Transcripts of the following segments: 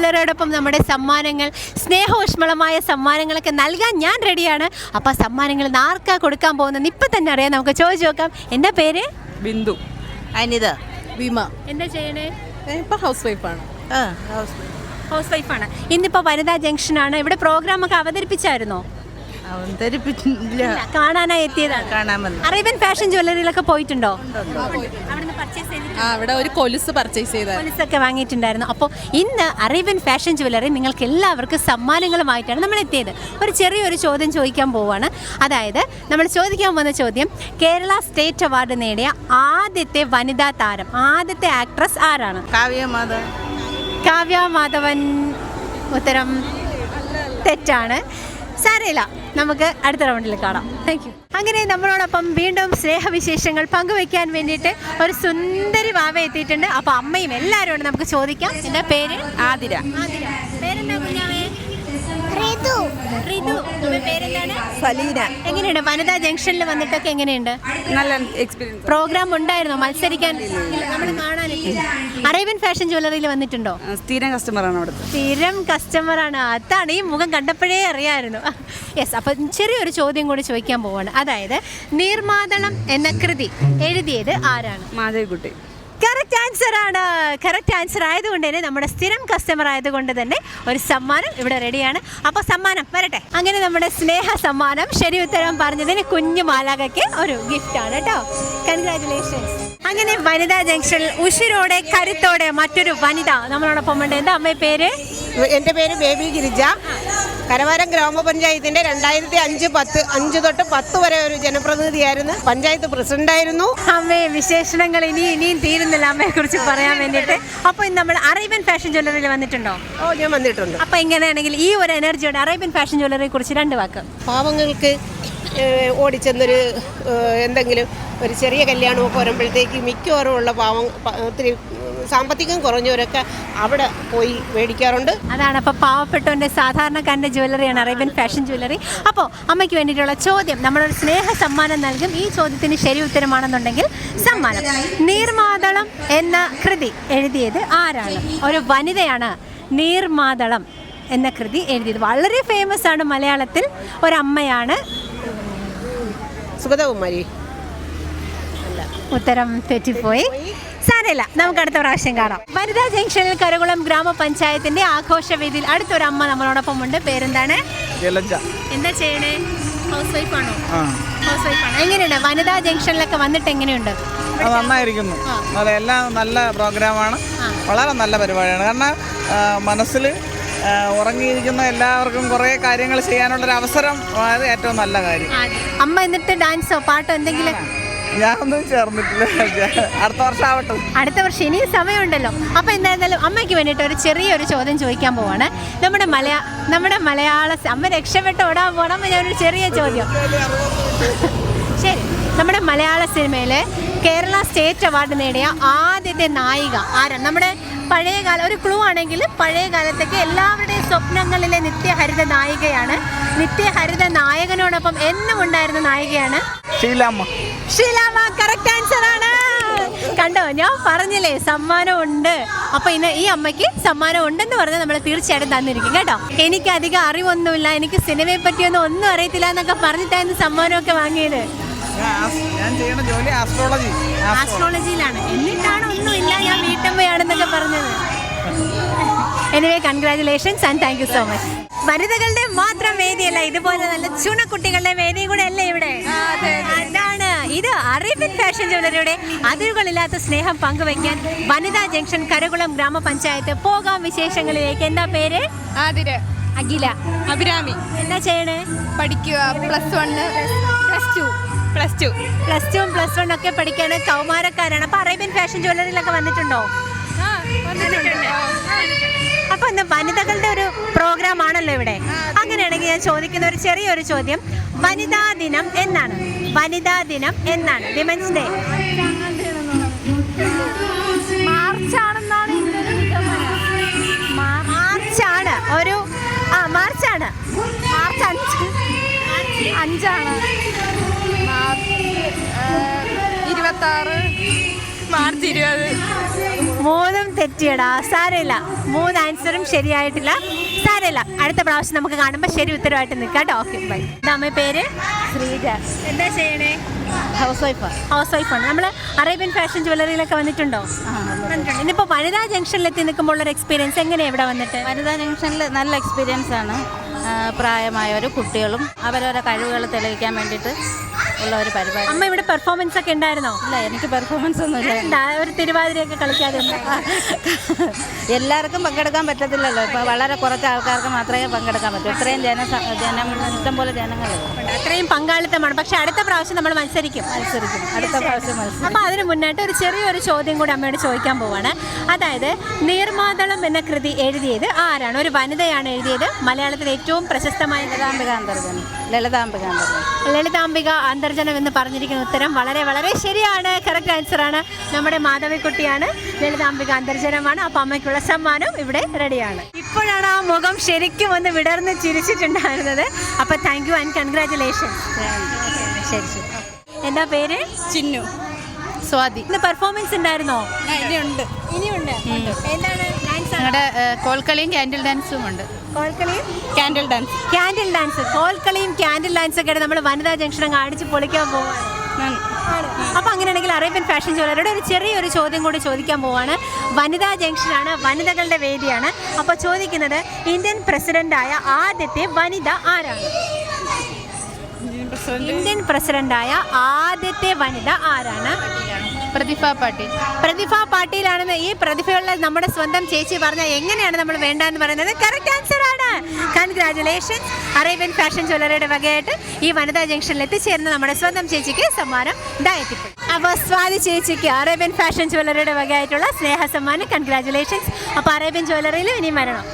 ജ്വല്ലറിയോടൊപ്പം നമ്മുടെ സമ്മാനങ്ങൾ സ്നേഹോഷ്മളമായ സമ്മാനങ്ങളൊക്കെ നൽകാൻ ഞാൻ റെഡിയാണ്. അപ്പോൾ സമ്മാനങ്ങൾ ഇന്ന് ആർക്കാ കൊടുക്കാൻ പോകുന്നത് ഇപ്പം തന്നെ അറിയാം. നമുക്ക് ചോദിച്ചു നോക്കാം. എന്റെ പേര്? ബിന്ദു. അനിത. വിമ എന്താ ചെയ്യണേ? ഇപ്പം ഹൗസ് വൈഫാണ് ആ ഹൗസ് ഹൗസ് വൈഫാണ് ഇന്നിപ്പോൾ വനിതാ ജംഗ്ഷനാണ്. ഇവിടെ പ്രോഗ്രാമൊക്കെ അവതരിപ്പിച്ചായിരുന്നോ? അവതരിപ്പിച്ചില്ല. കാണാനായി എത്തിയതാണ് കാണാൻ വന്നു. അറേബ്യൻ ഫാഷൻ ജ്വല്ലറിയിലൊക്കെ പോയിട്ടുണ്ടോ? ആ അവിടെ ഒരു കൊലുസ് പർച്ചേസ് ചെയ്ത കൊലുസൊക്കെ വാങ്ങിയിട്ടുണ്ടായിരുന്നു. അപ്പോൾ ഇന്ന് അറേബ്യൻ ഫാഷൻ ജ്വല്ലറി നിങ്ങൾക്ക് എല്ലാവർക്കും സമ്മാനങ്ങളുമായിട്ടാണ് നമ്മൾ എത്തിയത്. ഒരു ചെറിയൊരു ചോദ്യം ചോദിക്കാൻ പോവാണ്. അതായത് നമ്മൾ ചോദിക്കാൻ പോകുന്ന ചോദ്യം കേരള സ്റ്റേറ്റ് അവാർഡ് നേടിയ ആദ്യത്തെ വനിതാ താരം ആദ്യത്തെ ആക്ട്രസ് ആരാണ്? കാവ്യ മാധവൻ. കാവ്യ മാധവൻ ഉത്തരം തെറ്റാണ്. സാരയില്ല നമുക്ക് അടുത്ത റൗണ്ടിൽ കാണാം. താങ്ക് യു അങ്ങനെ നമ്മളോടൊപ്പം വീണ്ടും സ്നേഹവിശേഷങ്ങൾ പങ്കുവെക്കാൻ വേണ്ടിയിട്ട് ഒരു സുന്ദരി വാവ എത്തിയിട്ടുണ്ട്. അപ്പോൾ അമ്മയും എല്ലാവരും ഉണ്ട് നമുക്ക് ചോദിക്കാം. എന്റെ പേര്? ആതിര. ആതിര. പേരെന്താ കുഞ്ഞാവേ? റിതു റിതു പേരെന്താണ്? സലീന. എങ്ങനെയുണ്ട്? വനിതാ ജംഗ്ഷനിൽ വന്നിട്ടൊക്കെ എങ്ങനെയുണ്ട്? നല്ല എക്സ്പീരിയൻസ് പ്രോഗ്രാം ഉണ്ടായിരുന്നോ? മത്സരിക്കാൻ? നമ്മൾ കാണാനില്ല? അറേബ്യൻ ഫാഷൻ ജ്വല്ലറിയിൽ വന്നിട്ടുണ്ടോ? സ്ഥിരം കസ്റ്റമറാണ് അവിടെ സ്ഥിരം കസ്റ്റമറാണ് അതാണ് ഈ മുഖം കണ്ടപ്പോഴേ അറിയായിരുന്നു യെസ് അപ്പം ചെറിയൊരു ചോദ്യം കൂടി ചോദിക്കാൻ പോവാണ്. അതായത് നീർമാതളം എന്ന കൃതി എഴുതിയത് ആരാണ്? മാധവിക്കുട്ടി. കറക്റ്റ് ആൻസർ ആണ്. കറക്റ്റ് ആൻസർ ആയതുകൊണ്ട് തന്നെ നമ്മുടെ സ്ഥിരം കസ്റ്റമർ ആയതുകൊണ്ട് തന്നെ ഒരു സമ്മാനം ഇവിടെ റെഡിയാണ് അപ്പോൾ സമ്മാനം വരട്ടെ. അങ്ങനെ നമ്മുടെ സ്നേഹ സമ്മാനം ശരി ഉത്തരം പറഞ്ഞതിന് കുഞ്ഞു മാലാകയ്ക്ക് ഒരു ഗിഫ്റ്റ് ആണ് കേട്ടോ. കൺഗ്രാറ്റുലേഷൻസ് അങ്ങനെ വനിതാ ജംഗ്ഷനിൽ ഉഷിരോടെ കരുത്തോടെ മറ്റൊരു വനിത നമ്മളോടൊപ്പം ഉണ്ട്. എന്താ അമ്മ പേര്? എന്റെ പേര് ബേബി ഗിരിജ. കരവാരം ഗ്രാമപഞ്ചായത്തിന്റെ രണ്ടായിരത്തി അഞ്ച് പത്ത് അഞ്ച് തൊട്ട് പത്ത് വരെ ഒരു ജനപ്രതിനിധിയായിരുന്നു. പഞ്ചായത്ത് പ്രസിഡന്റായിരുന്നു അമ്മയെ വിശേഷണങ്ങൾ ഇനി ഇനിയും തീരുന്നില്ല. അമ്മയെ കുറിച്ച് പറയാൻ വേണ്ടിട്ട് അപ്പൊ നമ്മൾ അറേബ്യൻ ഫാഷൻ ജ്വല്ലറിയിൽ വന്നിട്ടുണ്ടോ? ഓ ഞാൻ വന്നിട്ടുണ്ട്. അപ്പൊ ഇങ്ങനെയാണെങ്കിൽ ഈ ഒരു എനർജിയോട് അറേബ്യൻ ഫാഷൻ ജ്വല്ലറിയെ കുറിച്ച് രണ്ട് വാക്ക്. പാവങ്ങൾക്ക് ഓടിച്ചെന്നൊരു എന്തെങ്കിലും ഒരു ചെറിയ കല്യാണമൊക്കെ വരുമ്പോഴത്തേക്ക് മിക്കവാറും ഉള്ള പാവം ഒത്തിരി സാമ്പത്തികം കുറഞ്ഞവരൊക്കെ അവിടെ പോയി മേടിക്കാറുണ്ട്. അതാണ് അപ്പോൾ പാവപ്പെട്ടവന്റെ സാധാരണക്കാരന്റെ ജ്വല്ലറിയാണ് അറേബ്യൻ ഫാഷൻ ജ്വല്ലറി. അപ്പോൾ അമ്മയ്ക്ക് വേണ്ടിയിട്ടുള്ള ചോദ്യം നമ്മളൊരു സ്നേഹ സമ്മാനം നൽകും. ഈ ചോദ്യത്തിന് ശരി ഉത്തരമാണെന്നുണ്ടെങ്കിൽ സമ്മാനം. നീർമാതളം എന്ന കൃതി എഴുതിയത് ആരാണ്? ഒരു വനിതയാണ് നീർമാതളം എന്ന കൃതി എഴുതിയത്. വളരെ ഫേമസ് ആണ് മലയാളത്തിൽ. ഒരമ്മയാണ് സുഗതകുമാരി. ഉത്തരം തെറ്റിപ്പോയി. സാരല്ല നമുക്ക് അടുത്ത പ്രാവശ്യം കാണാം. വനിതാ ജംഗ്ഷനിൽ കരകുളം ഗ്രാമപഞ്ചായത്തിന്റെ ആഘോഷ വേദിയിൽ അടുത്തൊരു അമ്മ നമ്മളോടൊപ്പം ഉണ്ട് പേരെന്താണ് എന്താ ചെയ്യണേ? ഹൗസ് വൈഫ് ആണോ ഹൗസ് വൈഫ് ആണ് എങ്ങനെയുണ്ട്? വനിതാ ജംഗ്ഷനിലൊക്കെ വന്നിട്ട് എങ്ങനെയുണ്ട്? അത് നന്നായിരിക്കുന്നു. നല്ല എല്ലാം നല്ല പ്രോഗ്രാമാണ്. വളരെ നല്ല പരിപാടിയാണ്. കാരണം മനസ്സിൽ ഉറങ്ങിയിരിക്കുന്ന എല്ലാവർക്കും കുറേ കാര്യങ്ങൾ ചെയ്യാനുള്ളൊരു അവസരം അത് ഏറ്റവും നല്ല കാര്യം. അമ്മ എന്നിട്ട് ഡാൻസോ പാട്ടോ എന്തെങ്കിലും? ഞാനൊന്നും ചേർന്നിട്ടില്ല. അടുത്ത വർഷം ആവട്ടെ. അടുത്ത വർഷം ഇനിയും സമയമുണ്ടല്ലോ. അപ്പോൾ എന്തായിരുന്നാലും അമ്മയ്ക്ക് വേണ്ടിയിട്ട് ഒരു ചെറിയൊരു ചോദ്യം ചോദിക്കാൻ പോവാണ്. നമ്മുടെ മലയാ നമ്മുടെ മലയാള അമ്മ രക്ഷപ്പെട്ട് ഓടാൻ പോകണം ഞാൻ ഒരു ചെറിയ ചോദ്യം. ശരി. നമ്മുടെ മലയാള സിനിമയിൽ കേരള സ്റ്റേറ്റ് അവാർഡ് നേടിയ ആദ്യത്തെ നായിക ആരാണ് നമ്മുടെ പഴയ കാല ഒരു ക്ലൂ ആണെങ്കിൽ പഴയ കാലത്തേക്ക് എല്ലാവരുടെയും സ്വപ്നങ്ങളിലെ നിത്യഹരിത നായികയാണ്. നിത്യഹരിത നായകനോടൊപ്പം എന്നും ഉണ്ടായിരുന്ന നായികയാണ് ശീലാമ്മ. ഷീലാമ കറക്റ്റ് ആൻസർ ആണ്. കണ്ടോ ഞാൻ പറഞ്ഞില്ലേ സമ്മാനം ഉണ്ട് അപ്പൊ ഇന്ന് ഈ അമ്മയ്ക്ക് സമ്മാനം ഉണ്ടെന്ന് പറഞ്ഞാൽ നമ്മൾ തീർച്ചയായിട്ടും തന്നിരിക്കും കേട്ടോ? എനിക്ക് അധികം അറിവൊന്നുമില്ല എനിക്ക് സിനിമയെ പറ്റിയൊന്നും ഒന്നും അറിയത്തില്ല എന്നൊക്കെ പറഞ്ഞിട്ടായിരുന്നു സമ്മാനമൊക്കെ വാങ്ങിയത്. ഞാൻ ഞാൻ ചെയ്യുന്ന ജോലി ആസ്ട്രോളജി ആസ്ട്രോളജിയിലാണ് എന്നിട്ടാണ് ഒന്നുമില്ല ഞാൻ വീട്ടമ്മയാണെന്നൊക്കെ പറഞ്ഞത്. Anyway congratulations and thank you so much വനിതകളുടെ മാത്രം വേദിയല്ല ഇതുപോലെ നല്ല ചുണക്കുട്ടികളുടെ വേദിയും കൂടെ അല്ലേ ഇവിടെ? അതാണ് ഇത് അറേബ്യൻ ഫാഷൻ ജ്വല്ലറിയുടെ അതിരുകളില്ലാത്ത സ്നേഹം പങ്കുവയ്ക്കാൻ വനിതാ ജംഗ്ഷൻ കരകുളം ഗ്രാമപഞ്ചായത്ത് പോകാം വിശേഷങ്ങളിലേക്ക്. എന്താ പേര്? ആതിര. അഖില. അഭിരാമി. എന്താ ചെയ്യണേ? പഠിക്കുക. Plus one plus two plus two plus two plus one ഒക്കെ പഠിക്കാൻ കൗമാരക്കാരാണ്. അപ്പൊ അറേബ്യൻ ഫാഷൻ ജ്വല്ലറിയിലൊക്കെ വന്നിട്ടുണ്ടോ. അപ്പൊ എന്താ വനിതകളുടെ ഒരു പ്രോഗ്രാം ആണല്ലോ ഇവിടെ. അങ്ങനെയാണെങ്കിൽ ഞാൻ ചോദിക്കുന്ന ഒരു ചെറിയൊരു ചോദ്യം. വനിതാ ദിനം എന്നാണ്? വനിതാ ദിനം എന്നാണ്? വിമൻസ് ഡേ മാർച്ച് ആണെന്നാണ് മാർച്ച് ആണ് ഒരു ആ മാർച്ച് ആണ് മാർച്ച് അഞ്ച്. അഞ്ചാണ്. ഇരുപത്തി ആറ് മാർച്ച് ഇരുപത് മൂന്നും തെറ്റിയടാ. സാരമില്ല. മൂന്ന് ആൻസറും ശരിയായിട്ടില്ല. സാരമില്ല. അടുത്ത പ്രാവശ്യം നമുക്ക് കാണുമ്പോൾ ശരി ഉത്തരവായിട്ട് നിൽക്കാം കേട്ടോ. Okay bye. അമ്മ പേര്? ശ്രീജ. എന്താ ചെയ്യണേ? ഹൗസ് വൈഫ് ഹൗസ് വൈഫാണ് നമ്മൾ അറേബ്യൻ ഫാഷൻ ജ്വല്ലറിയിലൊക്കെ വന്നിട്ടുണ്ടോ? വന്നിട്ടുണ്ട്. ഇന്നിപ്പോൾ വനിതാ ജംഗ്ഷനിലെത്തി നിൽക്കുമ്പോൾ ഉള്ള എക്സ്പീരിയൻസ് എങ്ങനെയാണ് ഇവിടെ വന്നിട്ട്? വനിതാ ജംഗ്ഷനിൽ നല്ല എക്സ്പീരിയൻസ് ആണ്. പ്രായമായവർ പ്രായമായവരും കുട്ടികളും അവരവരെ കഴിവുകൾ തെളിയിക്കാൻ വേണ്ടിയിട്ട് ഉള്ള ഒരു പരിപാടി. അമ്മ ഇവിടെ പെർഫോമൻസ് ഒക്കെ ഉണ്ടായിരുന്നോ? ഇല്ല എനിക്ക് പെർഫോമൻസ് ഒന്നും ഇല്ല. ഒരു തിരുവാതിരയൊക്കെ കളിക്കാതെ. എല്ലാവർക്കും പങ്കെടുക്കാൻ പറ്റത്തില്ലല്ലോ. ഇപ്പോൾ വളരെ കുറച്ച് ആൾക്കാർക്ക് മാത്രമേ പങ്കെടുക്കാൻ പറ്റൂ. ഇത്രയും ജന ജനം ഇഷ്ടം പോലെ ജനങ്ങൾ. അത്രയും പങ്കാളിത്തമാണ്. പക്ഷെ അടുത്ത പ്രാവശ്യം നമ്മൾ മത്സരിക്കും. മത്സരിക്കും. അടുത്ത പ്രാവശ്യം മത്സരിക്കും. അപ്പൊ അതിന് മുന്നായിട്ട് ഒരു ചെറിയൊരു ചോദ്യം കൂടി അമ്മയോട് ചോദിക്കാൻ പോവാണ്. അതായത് നീർമാതളം എന്ന കൃതി എഴുതിയത് ആരാണ്? ഒരു വനിതയാണ് എഴുതിയത്. മലയാളത്തിലെ ഏറ്റവും പ്രശസ്തമായ ലളിതാംബിക അന്തർജനം ലളിതാംബിക അന്തർജനം ലളിതാംബിക അന്തർജനം എന്ന് പറഞ്ഞിരിക്കുന്ന ഉത്തരം വളരെ വളരെ ശരിയാണ്. കറക്റ്റ് ആൻസർ ആണ്. നമ്മുടെ മാധവിക്കുട്ടിയാണ്. ലളിതാംബിക അന്തർജനമാണ്. അപ്പം അമ്മയ്ക്കുള്ള സമ്മാനം ഇവിടെ റെഡിയാണ്. ഇപ്പോഴാണ് ആ മുഖം ശരിക്കും ഒന്ന് വിടർന്ന് ചിരിച്ചിട്ടുണ്ടായിരുന്നത്. അപ്പം താങ്ക് യു ആൻഡ് കൺഗ്രാറ്റുലേഷൻ ശരി ശരി. എന്താ പേര്? ചിന്നു. സ്വാതി. ഇന്ന് പെർഫോമൻസ് ഉണ്ടായിരുന്നോ? ഇനിയുണ്ട്. ഇനിയുണ്ട് എന്താണ് ഞങ്ങളുടെ കോൽക്കളിയും ക്യാൻഡിൽ ഡാൻസും ഉണ്ട്. കോൽക്കളിയും? ക്യാൻഡിൽ ഡാൻസ് ക്യാൻഡിൽ ഡാൻസ് കോൽക്കളിയും ക്യാൻഡിൽ ഡാൻസ് ഒക്കെ നമ്മൾ വനിതാ ജംഗ്ഷൻ അങ്ങ് അടിച്ച് പൊളിക്കാൻ പോവാണ്. അപ്പൊ അങ്ങനെയാണെങ്കിൽ അറേബ്യൻ ഫാഷൻ ജ്വല്ലറിയുടെ ഒരു ചെറിയൊരു ചോദ്യം കൂടി ചോദിക്കാൻ പോവാണ്. വനിതാ ജംഗ്ഷനാണ് വനിതകളുടെ വേദിയാണ്. അപ്പൊ ചോദിക്കുന്നത് ഇന്ത്യൻ പ്രസിഡന്റ് ആയ ആദ്യത്തെ വനിത ആരാണ്? ഇന്ത്യൻ പ്രസിഡന്റായ ആദ്യത്തെ വനിത ആരാണ്? പ്രതിഭ പാട്ടീൽ. പ്രതിഭ പാട്ടീലാണെന്ന് ഈ പ്രതിഭയുള്ള നമ്മുടെ സ്വന്തം ചേച്ചി പറഞ്ഞ എങ്ങനെയാണ് നമ്മൾ വേണ്ടെന്ന് പറയുന്നത്? കറക്റ്റ് ആൻസർ ആണ്. കൺഗ്രാറ്റുലേഷൻ അറേബ്യൻ ഫാഷൻ ജ്വല്ലറിയുടെ വകയായിട്ട് ഈ വനിതാ ജംഗ്ഷനിൽ എത്തിച്ചേരുന്ന നമ്മുടെ സ്വന്തം ചേച്ചിക്ക് സമ്മാനം ഇതായെത്തിപ്പോയി അപ്പോൾ സ്വാതി ചേച്ചിക്ക് അറേബ്യൻ ഫാഷൻ ജ്വല്ലറിയുടെ വകയായിട്ടുള്ള സ്നേഹ സമ്മാനം. കൺഗ്രാറ്റുലേഷൻസ് അപ്പോൾ അറേബ്യൻ ജ്വല്ലറിയിൽ ഇനിയും വരണം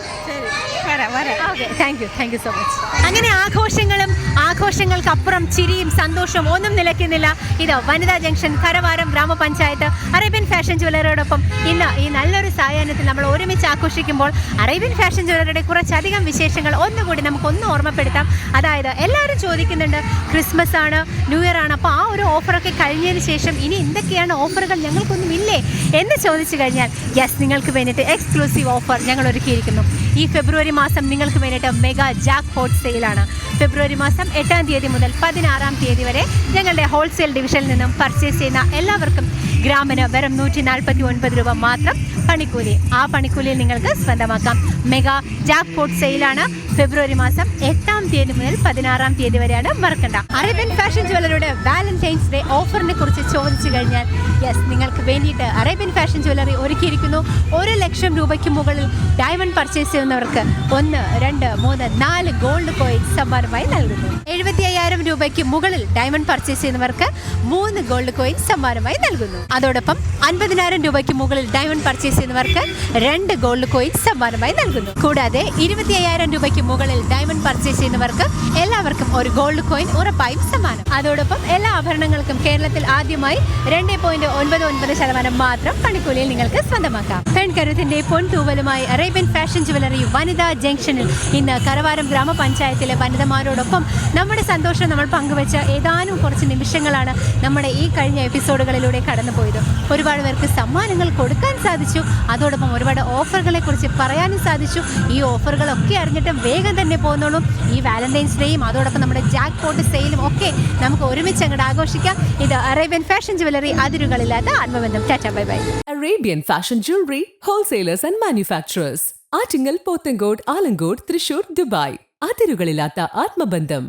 സോ മച്ച് അങ്ങനെ ആഘോഷങ്ങളും ആഘോഷങ്ങൾക്കപ്പുറം ചിരിയും സന്തോഷവും ഒന്നും നിലയ്ക്കുന്നില്ല. ഇത് വനിതാ ജംഗ്ഷൻ കരവാരം ഗ്രാമപഞ്ചായത്ത് അറേബ്യൻ ഫാഷൻ ജ്വല്ലറിയോടൊപ്പം ഇന്ന് ഈ നല്ലൊരു സായാഹ്നത്തിൽ നമ്മൾ ഒരുമിച്ച് ആഘോഷിക്കുമ്പോൾ അറേബ്യൻ ഫാഷൻ ജ്വല്ലറിയുടെ കുറച്ചധികം വിശേഷങ്ങൾ ഒന്നുകൂടി നമുക്കൊന്ന് ഓർമ്മപ്പെടുത്താം. അതായത് എല്ലാവരും ചോദിക്കുന്നുണ്ട് ക്രിസ്മസ് ആണ് ന്യൂ ഇയർ ആണ്. അപ്പോൾ ആ ഒരു ഓഫറൊക്കെ കഴിഞ്ഞതിന് ശേഷം ഇനി എന്തൊക്കെയാണ് ഓഫറുകൾ? ഞങ്ങൾക്കൊന്നും ഇല്ലേ? എന്ന് ചോദിച്ചു കഴിഞ്ഞാൽ യെസ് നിങ്ങൾക്ക് വേണ്ടിയിട്ട് എക്സ്ക്ലൂസീവ് ഓഫർ ഞങ്ങൾ ഒരുക്കിയിരിക്കുന്നു. ഈ ഫെബ്രുവരി മാസം നിങ്ങൾക്ക് വേണ്ടിയിട്ട് മെഗാ ജാക്ക് ഹോട്ട് സെയിലാണ്. ഫെബ്രുവരി മാസം എട്ടാം തീയതി മുതൽ പതിനാറാം തീയതി വരെ ഞങ്ങളുടെ ഹോൾസെയിൽ ഡിവിഷനിൽ നിന്നും പർച്ചേസ് ചെയ്യുന്ന എല്ലാവർക്കും ഗ്രാമിന് വെറും നൂറ്റി നാൽപ്പത്തി ഒൻപത് രൂപ മാത്രം പണിക്കൂലി. ആ പണിക്കൂലിയിൽ നിങ്ങൾക്ക് സ്വന്തമാക്കാം. മെഗാ ജാക്ക് പോട്ട് സെയിലാണ് ഫെബ്രുവരി മാസം എട്ടാം തീയതി മുതൽ പതിനാറാം തീയതി വരെയാണ് മറക്കണ്ട. അറേബ്യൻ ഫാഷൻ ജ്വല്ലറിയുടെ വാലന്റൈൻസ് ഡേ ഓഫറിനെ കുറിച്ച് ചോദിച്ചു കഴിഞ്ഞാൽ യെസ് നിങ്ങൾക്ക് വേണ്ടിയിട്ട് അറേബ്യൻ ഫാഷൻ ജ്വല്ലറി ഒരുക്കിയിരിക്കുന്നു. ഒരു ലക്ഷം രൂപയ്ക്ക് മുകളിൽ ഡയമണ്ട് പർച്ചേസ് ചെയ്യുന്നവർക്ക് ഒന്ന് രണ്ട് മൂന്ന് നാല് ഗോൾഡ് കോയിൻ സമ്മാനമായി നൽകുന്നു. എഴുപത്തി അയ്യായിരം രൂപയ്ക്ക് മുകളിൽ ഡയമണ്ട് പർച്ചേസ് ചെയ്യുന്നവർക്ക് മൂന്ന് ഗോൾഡ് കോയിൻ സമ്മാനമായി നൽകുന്നു. അതോടൊപ്പം അൻപതിനായിരം രൂപയ്ക്ക് മുകളിൽ ഡയമണ്ട് പർച്ചേസ് ചെയ്യുന്നവർക്ക് രണ്ട് ഗോൾഡ് കോയിൻ സമ്മാനമായി നൽകുന്നു. കൂടാതെ ഇരുപത്തി അയ്യായിരം രൂപയ്ക്ക് മുകളിൽ ഡയമണ്ട് പർച്ചേസ് ചെയ്യുന്നവർക്ക് എല്ലാവർക്കും ഒരു ഗോൾഡ് കോയിൻ ഉറപ്പായും സമ്മാനം. അതോടൊപ്പം എല്ലാ ആഭരണങ്ങൾക്കും കേരളത്തിൽ ആദ്യമായി രണ്ട് പോയിന്റ് ഒൻപത് ഒൻപത് ശതമാനം മാത്രം പണിക്കൂലിയിൽ നിങ്ങൾക്ക് സ്വന്തമാക്കാം. പെൺകരുത്തിന്റെ പൊൻതൂവലുമായി അറേബ്യൻ ഫാഷൻ ജുവലറി വനിതാ ജംഗ്ഷനിൽ ഇന്ന് കരവാരം ഗ്രാമപഞ്ചായത്തിലെ വനിതമാരോടൊപ്പം നമ്മുടെ സന്തോഷം നമ്മൾ പങ്കുവച്ച ഏതാനും കുറച്ച് നിമിഷങ്ങളാണ് നമ്മുടെ ഈ കഴിഞ്ഞ എപ്പിസോഡുകളിലൂടെ കടന്നുപോയത് ഒരുപാട് പേർക്ക് സമ്മാനങ്ങൾ കൊടുക്കാൻ സാധിച്ചു. അതോടൊപ്പം ഒരുപാട് ഓഫറുകളെ കുറിച്ച് പറയാനും സാധിച്ചു. ഈ ഓഫറുകളൊക്കെ അറിഞ്ഞിട്ട് വേഗം തന്നെ പോകുന്നുള്ളൂ ഈ വാലന്റൈൻസ് ഡേയും അതോടൊപ്പം നമ്മുടെ ജാക്ക് പോട്ട് സെയിലും ഒക്കെ നമുക്ക് ഒരുമിച്ച് അങ്ങോട്ട് ആഘോഷിക്കാം. ഇത് അറേബ്യൻ ഫാഷൻ ജുവലറി അതിരുകളില്ലാത്ത ആത്മബന്ധം. Tata bye bye Arabian fashion jewellery wholesalers and manufacturers Attingal Pothencode Alamcode Thrissur Dubai. അതിരുകളില്ലാത്ത ആത്മബന്ധം.